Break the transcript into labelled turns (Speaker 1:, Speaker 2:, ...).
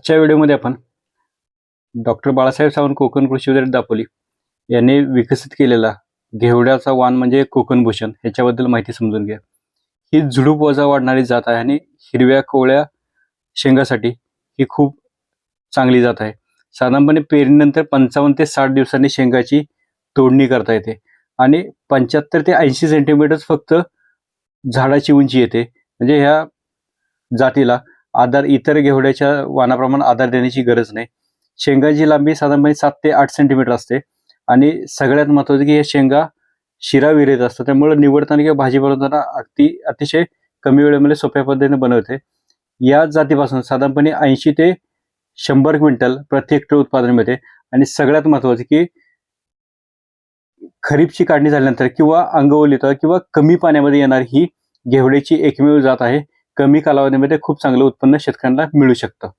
Speaker 1: आजच्या व्हिडिओमध्ये आपण डॉक्टर बाळासाहेब सावंत कोकण कृषी विद्यापीठ दापोली यांनी विकसित केलेला घेवड्याचा वाण म्हणजे कोकण भूषण ह्याच्याबद्दल माहिती समजून घ्या. ही झुडूप वजा वाढणारी जात आहे आणि हिरव्या कोवळ्या शेंगासाठी ही खूप चांगली जात आहे. साधारणपणे पेरणीनंतर पंचावन्न ते साठ दिवसांनी शेंगाची तोडणी करता येते आणि पंच्याहत्तर ते ऐंशी सेंटीमीटर फक्त झाडाची उंची येते. म्हणजे ह्या जातीला आधार इतर घेवड्याच्या वाणाप्रमाणे आधार देण्याची गरज नाही. शेंगाची लांबी साधारणपणे सात ते आठ सेंटीमीटर असते आणि सगळ्यात महत्वाचं की हे शेंगा शिरा विरहित असतात. त्यामुळे निवडताना किंवा भाजी बनवताना अगदी अतिशय कमी वेळेमध्ये सोप्या पद्धतीने बनवते. या जातीपासून साधारणपणे ऐंशी ते शंभर क्विंटल प्रति हेक्टर उत्पादन मिळते. आणि सगळ्यात महत्वाचं की खरीपची काढणी झाल्यानंतर किंवा अंगवलीत किंवा कमी पाण्यामध्ये येणारी ही घेवड्याची एकमेव जात आहे. कमी कालावधीमध्ये खूप चांगलं उत्पन्न शेतकऱ्यांना मिळू शकतं.